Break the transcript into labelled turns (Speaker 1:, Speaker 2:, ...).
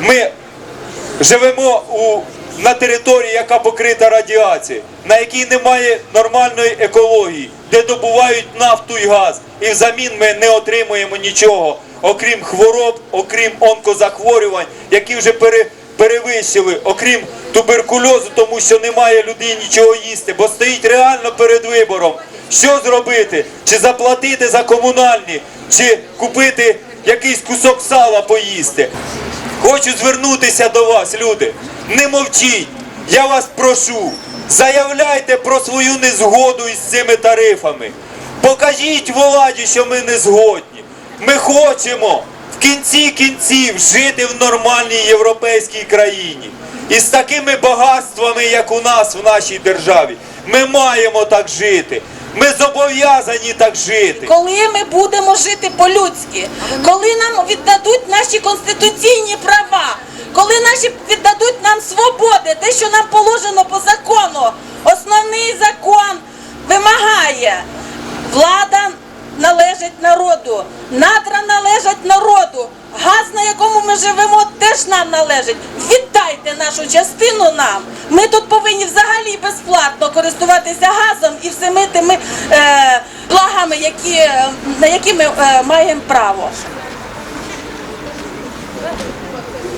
Speaker 1: ми живемо у, на території, яка покрита радіацією, на якій немає нормальної екології, де добувають нафту і газ. І взамін ми не отримуємо нічого, окрім хвороб, окрім онкозахворювань, які вже пере, перевищили, окрім туберкульозу, тому що немає людині нічого їсти, бо стоїть реально перед вибором. Що зробити? Чи заплатити за комунальні, чи купити якийсь кусок сала поїсти. Хочу звернутися до вас, люди. Не мовчіть. Я вас прошу. Заявляйте про свою незгоду із цими тарифами. Покажіть владі, що ми не згодні. Ми хочемо в кінці кінців жити в нормальній європейській країні. І з такими багатствами, як у нас в нашій державі, ми маємо так жити. Ми зобов'язані так жити.
Speaker 2: Коли ми будемо жити по-людськи, коли нам віддадуть наші конституційні права, свободи, те, що нам положено по закону, основний закон вимагає влада належить народу, надра належать народу, газ, на якому ми живемо, теж нам належить. Віддайте нашу частину нам. Ми тут повинні взагалі безплатно користуватися газом і всіми тими е, благами, які, на які ми е, маємо право.